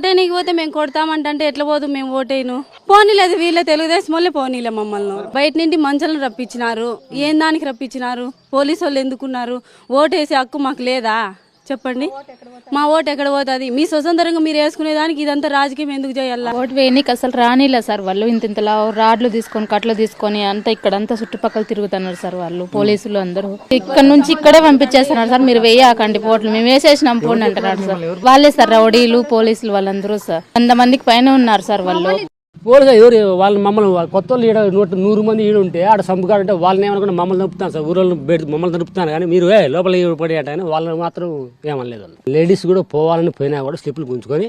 ఓటేనికి పోతే మేము కొడతామంటే ఎట్లా పోదు మేము ఓటేను? పోనీలేదు వీళ్ళ తెలుగుదేశం వాళ్ళే పోనీలే మమ్మల్ని. బయట నుండి మంచాలను రప్పించినారు. ఏం దానికి రప్పించినారు? పోలీసు వాళ్ళు ఎందుకున్నారు? ఓటేసే హక్కు మాకు లేదా? చెప్పండి. మా ఓటు ఎక్కడ పోతుంది? మీ స్వతంత్రంగా మీరు వేసుకునే దానికి ఇదంతా రాజకీయం ఎందుకు చేయాలా? ఓటు వేయనీకి అసలు రానిలే సార్ వాళ్ళు. ఇంత ఇంతలా రాడ్లు తీసుకొని కట్లు తీసుకొని అంతా ఇక్కడంతా చుట్టుపక్కల తిరుగుతున్నారు సార్ వాళ్ళు. పోలీసులు అందరూ. ఇక్కడ నుంచి ఇక్కడే పంపించేస్తున్నారు సార్. మీరు వేయకండి పోట్లు మేము వేసేసినాం పోండి అంటున్నారు సార్. వాళ్ళే సార్ రౌడీలు పోలీసులు వాళ్ళందరూ సార్. వంద మందికి పైన ఉన్నారు సార్ వాళ్ళు. పోలీసు ఎవరు వాళ్ళు మమ్మల్ని వాళ్ళ కొత్త వాళ్ళు ఈడ నూట నూరు మంది ఈడ ఉంటే ఆడ సంపుకాడు అంటే వాళ్ళని ఏమనుకుంటే మమ్మల్ని నొప్పుతాను సార్. ఊరోళ్ళు బయట మమ్మల్ని నొప్పుతాను కానీ మీరు ఏ లోపల ఈడ పడి అంటే కానీ వాళ్ళని మాత్రం ఏమనలేదు వాళ్ళు. లేడీస్ కూడా పోవాలని పోయినా కూడా స్లిప్లు గుంజుకొని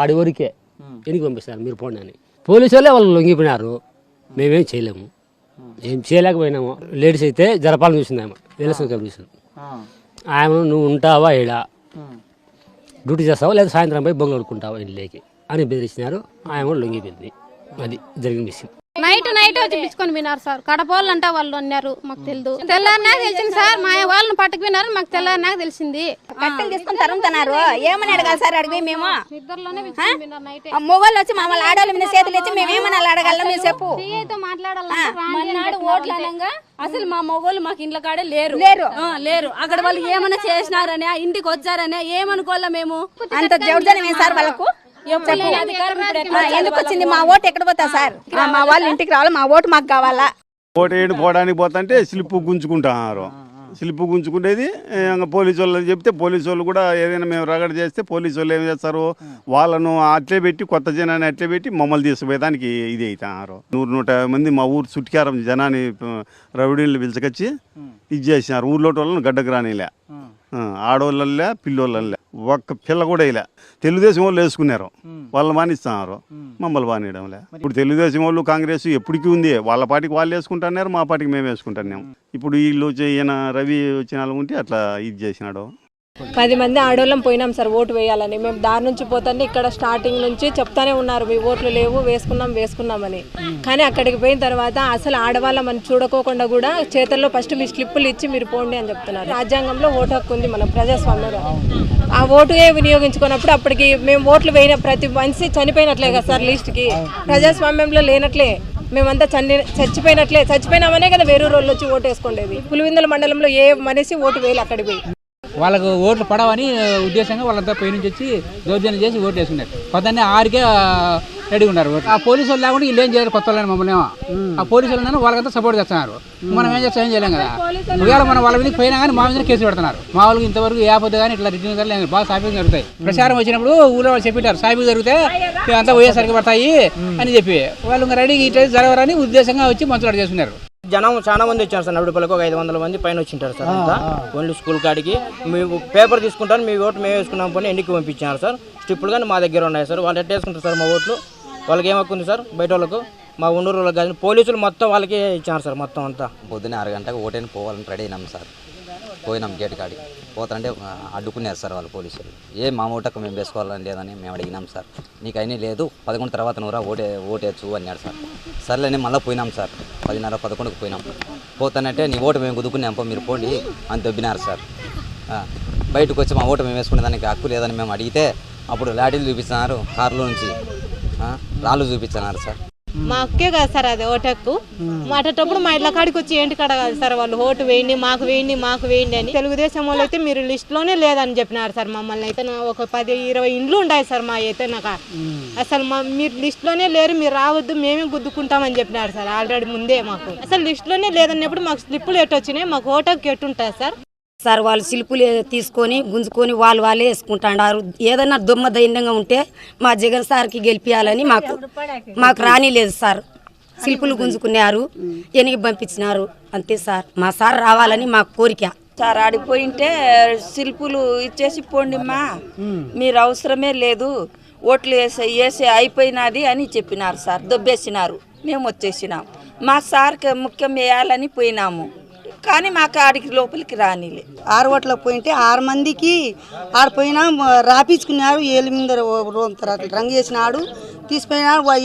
ఆడి వరకే ఎనికి పంపిస్తారు మీరు పోండి అని. పోలీసు వాళ్ళే వాళ్ళు లొంగిపోయినారు. మేమేం చేయలేము. ఏం చేయలేకపోయినాము. లేడీస్ అయితే జరపాలని చూసింది ఆమె ఎలక్షన్ కమిషన్. ఆమె నువ్వు ఉంటావా ఈడ? డ్యూటీ చేస్తావా? లేదా సాయంత్రం పోయి బొంగ కొడుకుంటావా ఇంట్లోకి? అని బెదిరించినారు ఆమె కూడా లొంగిపోయింది అది జరిగిన విషయం. నైట్ నైట్ వచ్చి పిలుచుకొని విన్నారు సార్. కడపోళ్ళు అంటే వాళ్ళు అన్నారు మాకు తెలియదు తెల్లారినాక తెలిసింది సార్ మా వాళ్ళని పట్టుకున్నారు మాకు తెల్లారినాక తెలిసింది. కట్టెలు తీసుకొని తరుముతున్నారు. ఏమని అడగాలి సార్? అడిగి మేము. ఇద్దరులోనే పిలుచుకొని విన్నారు నైట్ ఆ మొగోళ్ళు వచ్చి మమ్మల్ని ఆడవాళ్ళ మీద చేతులు ఇచ్చి మేము ఏమని అలా అడగాలి? మీరు చెప్పు. మన్నాడు ఓట్లు అనగా అసలు మా మగోళ్ళు మాకు ఇంట్లో కాడే లేరు. లేరు. ఆ, లేరు. అక్కడ వాళ్ళు ఏమైనా చేసినారనే ఇంటికి వచ్చారనే ఏమనుకోవాలా మేము? అంత జౌర్జన్యం సార్ వాళ్ళకు? ఎందుకు వచ్చింది? మా ఓటు ఎక్కడ పోతా సార్? ఆ, మా వాళ్ళు ఇంటికి రావాలి మా ఓటు మాకు కావాలా? ఓటు వేయడు పోవడానికి పోతుంటే స్లిప్ గుంజుకుంటున్నారు. స్లిప్ గుంజుకునేది ఇంకా పోలీసు వాళ్ళు చెప్తే పోలీసు వాళ్ళు కూడా ఏదైనా మేము రగడ చేస్తే పోలీసు వాళ్ళు ఏం చేస్తారు? వాళ్ళను అట్లే పెట్టి కొత్త జనాన్ని అట్లే పెట్టి మమ్మల్ని తీసుకుపోయేదానికి ఇది అవుతున్నారు నూరు నూట యాభై మంది మా ఊరు చుట్టికారం జనాన్ని రౌడీలను పిలుచుకొచ్చి ఇది చేసినారు. ఊర్లో వాళ్ళని గడ్డకు రానిలే. ఆ, ఆడోళ్ళల్లే పిల్లోళ్ళల్లే. ఒక్క పిల్ల కూడా ఇలా తెలుగుదేశం వాళ్ళు వేసుకున్నారు. వాళ్ళు మానిస్తున్నారు. మమ్మల్ని బానియడంలే ఇప్పుడు తెలుగుదేశం వాళ్ళు కాంగ్రెస్ ఎప్పటికీ ఉంది. వాళ్ళ పాటికి వాళ్ళు వేసుకుంటున్నారు మా పాటికి మేము వేసుకుంటున్నాం. ఇప్పుడు వీళ్ళు వచ్చి ఈయన రవి వచ్చిన వాళ్ళు ఉంటే అట్లా ఇది చేసినాడు. పది మంది ఆడోళ్ళం పోయినాం సార్ ఓటు వేయాలని. మేము దారి నుంచి పోతాండి ఇక్కడ స్టార్టింగ్ నుంచి చెప్తానే ఉన్నారు మీ ఓట్లు లేవు వేసుకున్నాం వేసుకున్నామని. కానీ అక్కడికి పోయిన తర్వాత అసలు ఆడవాళ్ళం అని చూడకోకుండా కూడా చేతుల్లో ఫస్ట్ మీ స్లిప్పులు ఇచ్చి మీరు పోండి అని చెప్తున్నారు. రాజ్యాంగంలో ఓటు హక్కు ఉంది మన ప్రజాస్వామ్యంలో. ఆ ఓటు వినియోగించుకున్నప్పుడు అప్పటికి మేము ఓట్లు వేయిన ప్రతి మనిషి చనిపోయినట్లే కదా సార్ లిస్ట్కి ప్రజాస్వామ్యంలో లేనట్లే. మేమంతా చని చచ్చిపోయినట్లే. చచ్చిపోయినామనే కదా వేరే రోజులు వచ్చి ఓటు వేసుకోండేది. పులివిందల మండలంలో ఏ మనిషి ఓటు వేయాలి అక్కడికి పోయి. వాళ్ళకు ఓట్లు పడవని ఉద్దేశంగా వాళ్ళంతా పై నుంచి వచ్చి దౌర్జన్యం చేసి ఓట్లు వేసుకున్నారు. పొద్దున్నే ఆరుకే రెడీ ఉన్నారు ఓట్లు. ఆ పోలీసు వాళ్ళు లేకుండా వీళ్ళు ఏం చేయరు కొత్త వాళ్ళని మమ్మల్ని ఏమో. ఆ పోలీసు వాళ్ళు వాళ్ళకంతా సపోర్ట్ చేస్తున్నారు. మనం ఏం చేస్తాం ఏం చేయలేం కదా. ఒకవేళ మనం వాళ్ళ మీద పోయినా కానీ మా మీద కేసు పెడుతున్నారు. మా వాళ్ళకి ఇంతవరకు ఏ ఆపద కానీ ఇట్లా రిటర్న్ కానీ బాగా సాఫీగా జరుగుతాయి. ప్రచారం వచ్చినప్పుడు ఊళ్ళో వాళ్ళు చెప్పారు సాఫీగా జరిగితే అంతా పోయేసరికి పడతాయి అని చెప్పి. వాళ్ళు ఇంకా రెడీ ఇట్లా జరగరని ఉద్దేశంగా వచ్చి మంచులాడు చేస్తున్నారు. జనం చాలా మంది వచ్చారు సార్ నడుపులకు ఒక ఐదు వందల మంది పైన వచ్చింటారు సార్ అంతా. ఓన్లీ స్కూల్ కాడికి. మీ పేపర్ తీసుకుంటారు మీ ఓటు మేము వేసుకున్నాం పని ఎన్నికి పంపించారు సార్? స్టిప్పులు కానీ మా దగ్గర ఉన్నాయి సార్. వాళ్ళు ఎట్ట వేసుకుంటారు సార్ మా ఓట్లు. వాళ్ళకి ఏం హక్కు ఉంది సార్? బయట వాళ్ళకు మా ఉండూరు వాళ్ళకి కానీ పోలీసులు మొత్తం వాళ్ళకి ఇచ్చారు సార్ మొత్తం అంతా. పొద్దున్నే ఆరు గంటలకు ఓటేని పోవాలని రెడీ అయినాం సార్. పోయినాం గేట్ కాడికి. పోతాంటే అడ్డుకున్నారు సార్ వాళ్ళు పోలీసులు. ఏ మా ఓటకు మేము వేసుకోవాలని లేదని మేము అడిగినాం సార్. నీకు అయినా లేదు పదకొండు తర్వాత నువ్వురా ఓటే ఓటేచ్చు అన్నాడు సార్. సర్లేని మళ్ళీ పోయినాం సార్. పదిన్నర పదకొండుకు పోయినాం. పోతానంటే నీ ఓటు మేము గుదుకున్నాం మీరు పోండి అని దొబ్బినారు సార్. బయటకు వచ్చి మా ఓటు మేము వేసుకునే దానికి హక్కు లేదని మేము అడిగితే అప్పుడు లాడీలు చూపిస్తున్నారు కారులో నుంచి. రాళ్ళు చూపించన్నారు సార్. మా అక్కే కదా సార్ అది ఓటక్కు. మాటేటప్పుడు మా ఇళ్ళ కాడికి వచ్చి ఏంటి కడగాలి సార్ వాళ్ళు? ఓటు వేయండి మాకు వేయండి మాకు వేయండి అని. తెలుగుదేశం వాళ్ళు అయితే మీరు లిస్ట్లోనే లేదని చెప్పినారు సార్ మమ్మల్ని. అయితే నా ఒక పది ఇరవై ఇండ్లు ఉన్నాయి సార్ మా అయితే నాకు. అసలు మా మీరు లిస్ట్లోనే లేరు మీరు రావద్దు మేమే గుద్దుకుంటామని చెప్పినారు సార్ ఆల్రెడీ ముందే మాకు. అసలు లిస్ట్లోనే లేదన్నప్పుడు మాకు స్లిప్పులు ఎటు వచ్చినాయి మాకు ఓటక్కి ఎట్టుంటుంది సార్? సార్ వాళ్ళు శిల్పులు తీసుకొని గుంజుకొని వాళ్ళు వాళ్ళే వేసుకుంటాడారు. ఏదైనా దుమ్మ దైన్యంగా ఉంటే మా జగన్ సార్కి గెలిపించాలని మాకు మాకు రానిలేదు సార్. శిల్పులు గుంజుకున్నారు ఎనికి పంపించినారు. అంతే సార్. మా సార్ రావాలని మా కోరిక. సార్ ఆడిపోయింటే శిల్పులు ఇచ్చేసి పోండిమ్మా. మీరు అవసరమే లేదు. ఓట్లు వేసే వేసే అయిపోయినది అని చెప్పినారు సార్. దొబ్బేసినారు. మేము వచ్చేసినాం. మా సార్కి ముఖ్యం వేయాలని పోయినాము. కానీ మాకు ఆడికి లోపలికి రానిలే. ఆరు ఓట్లకు పోయింటే ఆరు మందికి ఆడ పోయినా మ- రాపించుకున్నారు. ఏళ్ళ మీద రూమ్ తర్వాత రంగు చేసినాడు.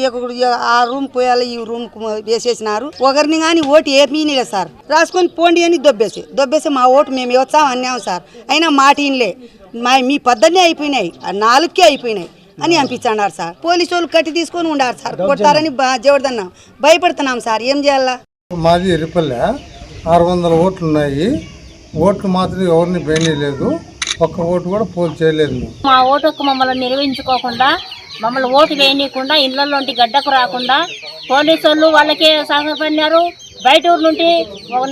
ఒకడు ఆ రూమ్ పోయాలి ఈ రూమ్ వేసేసినారు. ఒకరిని కానీ ఓటు ఏమీనిలే సార్. రాసుకొని పోండి అని దొబ్బేసి దొబ్బేసి మా ఓటు మేము వచ్చాం అన్నాం సార్. అయినా మాట ఇన్లే. మా మీ పద్దనే అయిపోయినాయి. ఆ నాలుగుకే అయిపోయినాయి అని పంపించాడారు సార్. పోలీసు వాళ్ళు కట్టి తీసుకొని ఉండారు సార్. కొట్టారని జవడదన్నాం భయపడుతున్నాం సార్. ఏం చేయాలా? మాది ఎరిపల్లె. ఆరు వందల ఓట్లు ఉన్నాయి ఓట్లు మాత్రం ఎవరిని లేదు ఒక్క ఓటు కూడా పోల్ చేయలేదు మా ఓటు హక్కు మమ్మల్ని నిర్వహించుకోకుండా మమ్మల్ని ఓటు వేయనీయకుండా ఇళ్ళలోంటి గడ్డకు రాకుండా పోలీసు వాళ్ళు వాళ్ళకే సహాయపడినారు. బయట ఊరు నుండి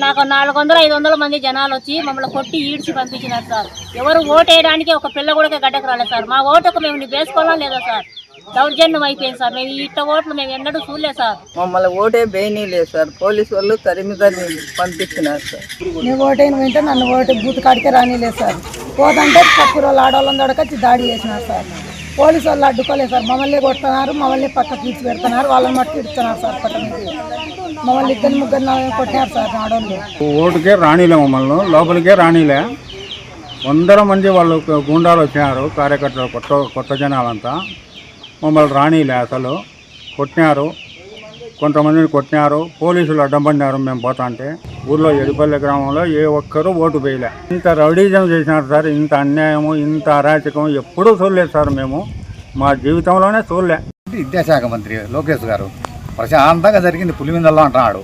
నాకు నాలుగు వందల ఐదు వందల మంది జనాలు వచ్చి మమ్మల్ని కొట్టి ఈడ్చి పంపించినారు సార్. ఎవరు ఓటు వేయడానికి ఒక పిల్ల కూడా గడ్డకు రాలేదు సార్. మా ఓటుకు మేము వేసుకోవాలా లేదా సార్? దౌర్జన్యం అయిపోయింది సార్. మేము ఇట్ట ఓట్లు మేము ఎన్నడూ చూడలేదు సార్. మమ్మల్ని ఓటే లేదు సార్. పోలీసు వాళ్ళు తరిమి తరిమి పంపించినారు సార్. నేను ఓటైన వెంటనే నన్ను ఓటు బూత్ కాడికే రానిలేదు సార్. పోదంటే పక్కన వాళ్ళు ఆడవాళ్ళని దొడకొచ్చి దాడి చేసినారు సార్. పోలీసు వాళ్ళు అడ్డుకోలేదు సార్. మమ్మల్ని కొడుతున్నారు మమ్మల్ని పక్కకి తీర్చి పెడుతున్నారు వాళ్ళని మట్టు ఇడుతున్నారు సార్ పక్క నుంచి. మమ్మల్ని ఇద్దరు ముగ్గురు కొట్టినారు సార్ ఆడవాళ్ళు ఓటుకే రానిలే మమ్మల్ని లోపలికే రానిలే. వందల మంది వాళ్ళు గుండాలు వచ్చినారు కార్యకర్తలు కొత్త కొత్త జనాలంతా. మమ్మల్ని రానిలే అసలు కొట్టినారు. కొంతమందిని కొట్టినారు. పోలీసులు అడ్డం పడినారు మేము పోతా అంటే. ఊర్లో ఎడిపల్లి గ్రామంలో ఏ ఒక్కరూ ఓటు వేయలే. ఇంత రౌడీజం చేసినారు సార్. ఇంత అన్యాయము ఇంత అరాచకం ఎప్పుడూ చూడలేదు సార్ మేము. మా జీవితంలోనే చూడలే. విద్యాశాఖ మంత్రి లోకేష్ గారు ప్రశాంతంగా జరిగింది. పులివిందల్లో అంటున్నాడు.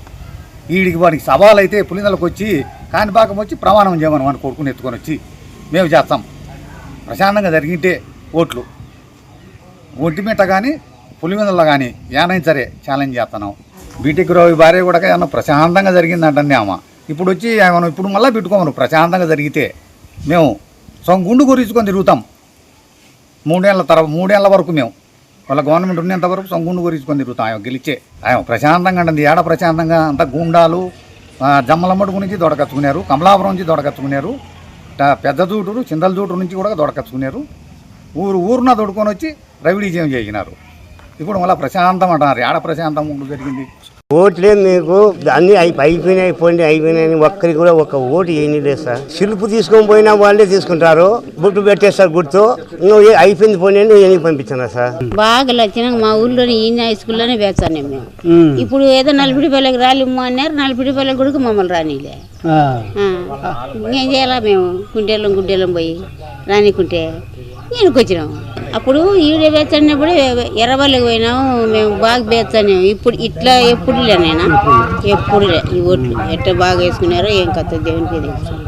వీడికి వాడికి సవాల్ అయితే పులిందలకు వచ్చి కాణిపాకం వచ్చి ప్రమాణం చేయమని మన కొడుకుని ఎత్తుకొని వచ్చి మేము చేస్తాం. ప్రశాంతంగా జరిగింటే ఓట్లు. ఒంటిమిట్ట కానీ పులివెందులో కానీ ఏనైనా సరే ఛాలెంజ్ చేస్తున్నాం. బీటెక్ రావు భార్య కూడా ఏమన్నా ప్రశాంతంగా జరిగిందంటే ఆమె. ఇప్పుడు వచ్చి మనం ఇప్పుడు మళ్ళీ పెట్టుకోమను ప్రశాంతంగా జరిగితే మేము సొంత గుండు గురించుకొని తిరుగుతాం. మూడేళ్ళ తర్వాత మూడేళ్ళ వరకు మేము. వాళ్ళ గవర్నమెంట్ ఉన్నంత వరకు సొంత గుండు గురించుకొని తిరుగుతాం. ఆయన గెలిచే ఆయన ప్రశాంతంగా ఉంటుంది ఏడ ప్రశాంతంగా? అంత గుండాలు ఆ, జమ్మలమ్మడి గురించి దొడకచ్చుకున్నారు కమలాపురం నుంచి దొడకచ్చుకున్నారు పెద్ద జూటూరు చిందల జూటూరు నుంచి కూడా దొడకచ్చుకున్నారు ఊరు ఊరున దొడుకొని వచ్చి రవిడీజయం చేసినారు. ఇప్పుడు మళ్ళీ ప్రశాంతం అంటున్నారు. ఏడ ప్రశాంతం ఉండు జరిగింది? ఓట్లే మీకు. అన్ని అయి- అయిపోయినాయి పోండి అయిపోయినాయి. ఒక్కరికి కూడా ఒక ఓటు ఏమీ లేదు సార్. శిల్పు తీసుకొని పోయినా వాళ్ళే తీసుకుంటారు. బుట్టు పెట్టేస్తారు గుర్తు. ఏ- అయిపోయింది పోనీ అని ఎనికి పంపించాను సార్? బాగా వచ్చినాక మా ఊర్లోనే ఈ హై స్కూల్లోనే వేస్తాను మేము. ఇప్పుడు ఏదో నలభై పల్లెకి రాలిమ్ము అన్నారు. నలభై పల్లెకి కూడా మమ్మల్ని రానిలే. ఇంకేం చేయాలా మేము? కుంటేళ్ళం గుడ్డెళ్ళం పోయి రానికుంటే. ఈయనకి వచ్చినాము అప్పుడు ఈడే వేచడినప్పుడు ఎర్రబల్లికి పోయినాము మేము బాగా వేచాను ఇప్పుడు ఇట్లా ఎప్పుడు లేనైనా ఎప్పుడు లే ఈ ఓట్లు ఎట్లా బాగా వేసుకున్నారో ఏం కథ దేవునికి తెలుసు.